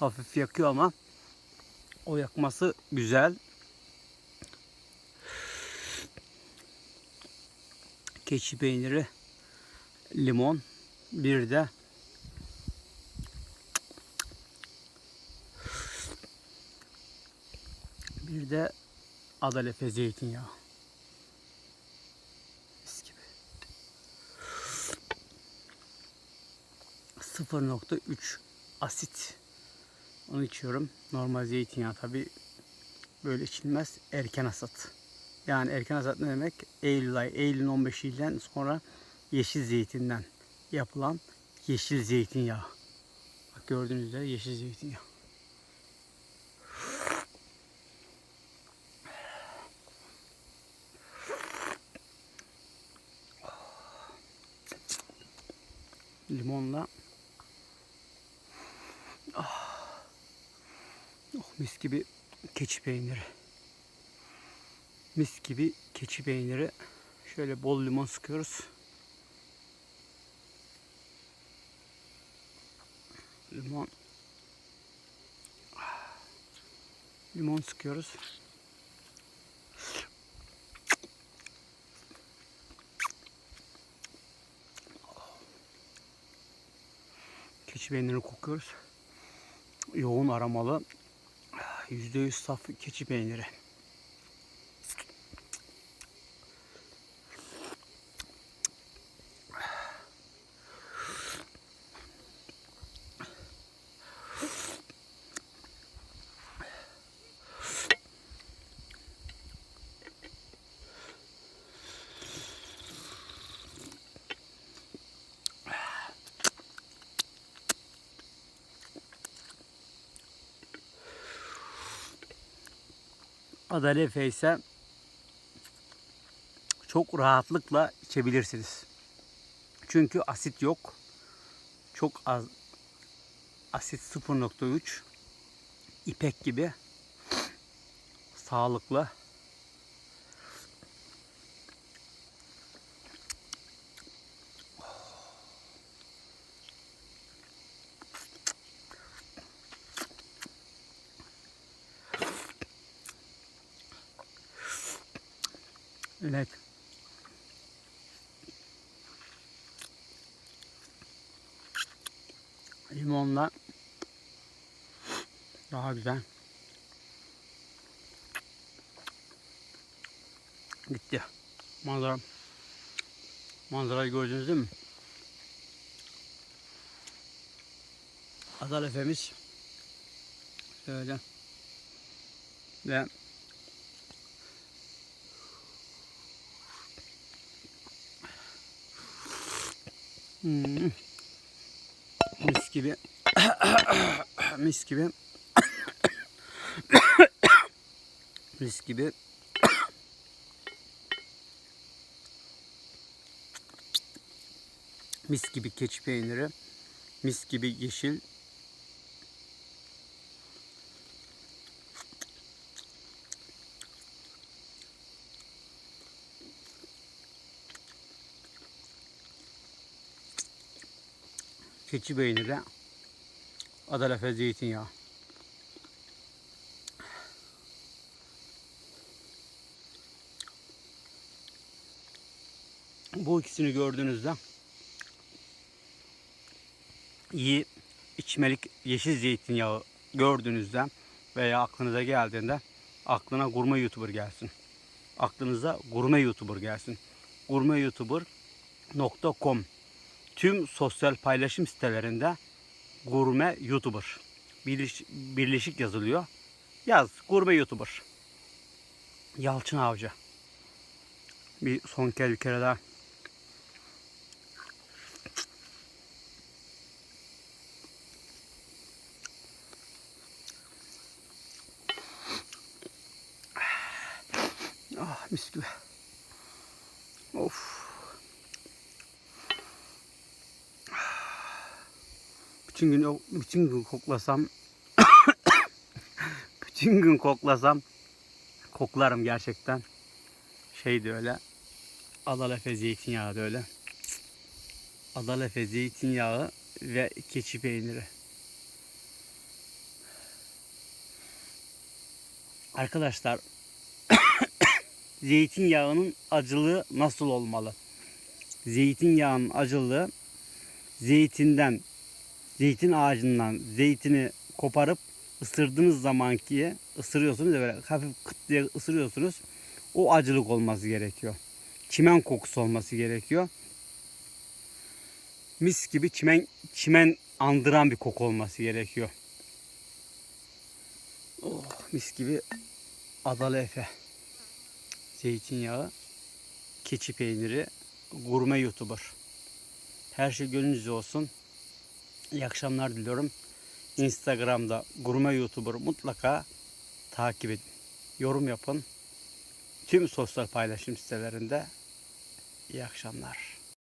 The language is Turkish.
hafif yakıyor ama o yakması güzel. Keçi peyniri, limon, bir de bir de adalefe zeytinyağı. Mis gibi. 0.3 asit. Onu içiyorum. Normal zeytinyağı tabi böyle içilmez. Erken hasat. Yani erken hasat ne demek? Eylül ayı, Eylül'ün 15'inden sonra yeşil zeytinden yapılan yeşil zeytinyağı. Bak gördüğünüz üzere yeşil zeytinyağı. Limonla Ah. Oh, mis gibi keçi peyniri. Mis gibi keçi peyniri. Şöyle bol limon sıkıyoruz. Limon. Limon sıkıyoruz. Keçi peynirini kokuyoruz. Yoğun aromalı %100 saf keçi peyniri. Adalefe ise çok rahatlıkla içebilirsiniz. Çünkü asit yok. Çok az asit 0.3 ipek gibi sağlıklı. Evet. Limonla daha güzel. Gitti. Manzara. Manzarayı gördünüz değil mi? Adal Efemiz şöyle ve Hmm. Mis gibi. Mis gibi. Mis gibi. Mis gibi keçi peyniri. Mis gibi yeşil. Keçi peyniri. Adalefe zeytinyağı. Bu ikisini gördüğünüzde iyi içmelik yeşil zeytinyağı gördüğünüzde veya aklınıza geldiğinde aklına gurme youtuber gelsin. Aklınıza gurme youtuber gelsin. Gurme youtuber.com tüm sosyal paylaşım sitelerinde gurme youtuber birleş, birleşik yazılıyor. Yaz gurme youtuber. Yalçın Avcı. Bir son kez bir kere daha Ah mis gibi. Of. Bütün gün bütün gün koklasam bütün gün koklasam koklarım gerçekten. Şey de öyle. Adalefe zeytinyağı da öyle. Adalefe zeytinyağı ve keçi peyniri. Arkadaşlar zeytinyağının acılığı nasıl olmalı? Zeytinyağının acılığı zeytinden zeytin ağacından zeytini koparıp ısırdığınız zamanki ısırıyorsunuz ya böyle hafif kıt diye ısırıyorsunuz. O acılık olması gerekiyor. Çimen kokusu olması gerekiyor. Mis gibi çimen çimen andıran bir koku olması gerekiyor. Oh, mis gibi Adalı Efe. Zeytinyağı, keçi peyniri, gurme youtuber. Her şey gönlünüzce olsun. İyi akşamlar diliyorum. Instagram'da gurme youtuber mutlaka takip edin. Yorum yapın. Tüm sosyal paylaşım sitelerinde iyi akşamlar.